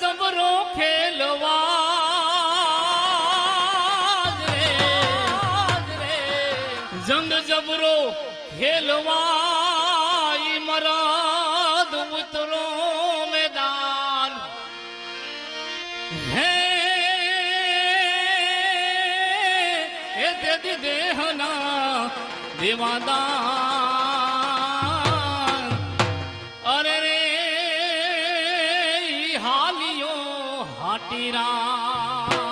જબરો ખેલવા જંગ જબરો ખેલવા મરાદ ઉતરો મેદાન હે એ દેહ ના દેવાદાન અરે રે હાલિયો હાટીરા